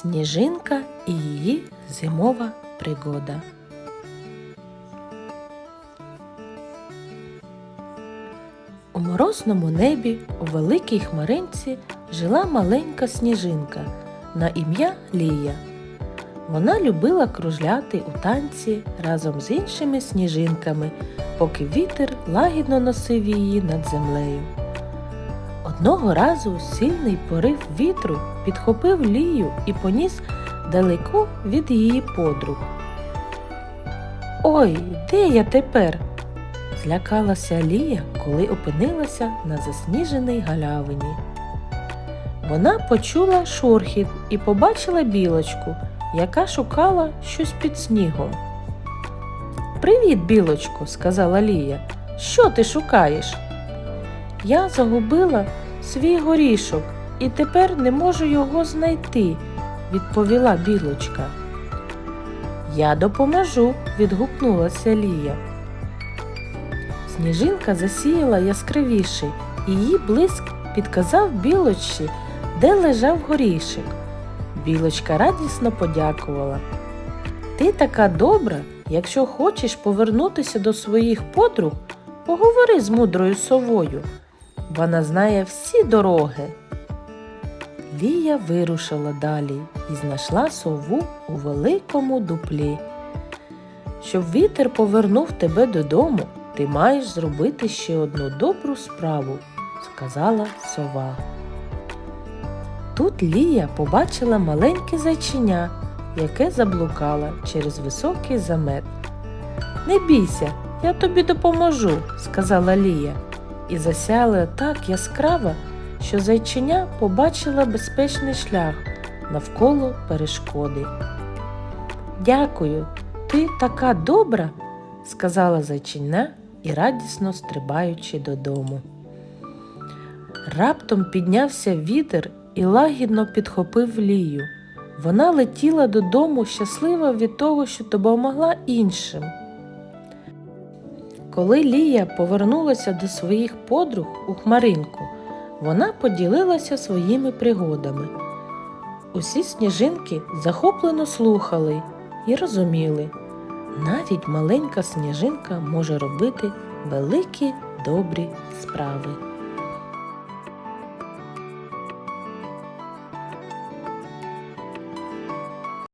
Сніжинка і її зимова пригода. У морозному небі у великій хмаринці жила маленька сніжинка на ім'я Лія. Вона любила кружляти у танці разом з іншими сніжинками, поки вітер лагідно носив її над землею. Одного разу сильний порив вітру підхопив Лію і поніс далеко від її подруг. Ой, де я тепер? Злякалася Лія, коли опинилася на засніженій галявині. Вона почула шурхіт і побачила білочку, яка шукала щось під снігом. Привіт, білочко, сказала Лія. Що ти шукаєш? Я загубила свій горішок і тепер не можу його знайти, відповіла білочка. Я допоможу, відгукнулася Лія. Сніжинка засіяла яскравіше, і її блиск підказав білочці, де лежав горішок. Білочка радісно подякувала. Ти така добра, якщо хочеш повернутися до своїх подруг, поговори з мудрою совою. Вона знає всі дороги. Лія вирушила далі і знайшла сову у великому дуплі. Щоб вітер повернув тебе додому, ти маєш зробити ще одну добру справу, сказала сова. Тут Лія побачила маленьке зайчиня, яке заблукало через високий замет. Не бійся, я тобі допоможу, сказала Лія, і засяяла так яскраво, що зайчиня побачила безпечний шлях навколо перешкоди. Дякую, ти така добра, сказала зайчиня і радісно стрибаючи додому. Раптом піднявся вітер і лагідно підхопив лію. Вона летіла додому щаслива від того, що допомогла іншим. Коли Лія повернулася до своїх подруг у хмаринку, вона поділилася своїми пригодами. Усі сніжинки захоплено слухали і розуміли, навіть маленька сніжинка може робити великі добрі справи.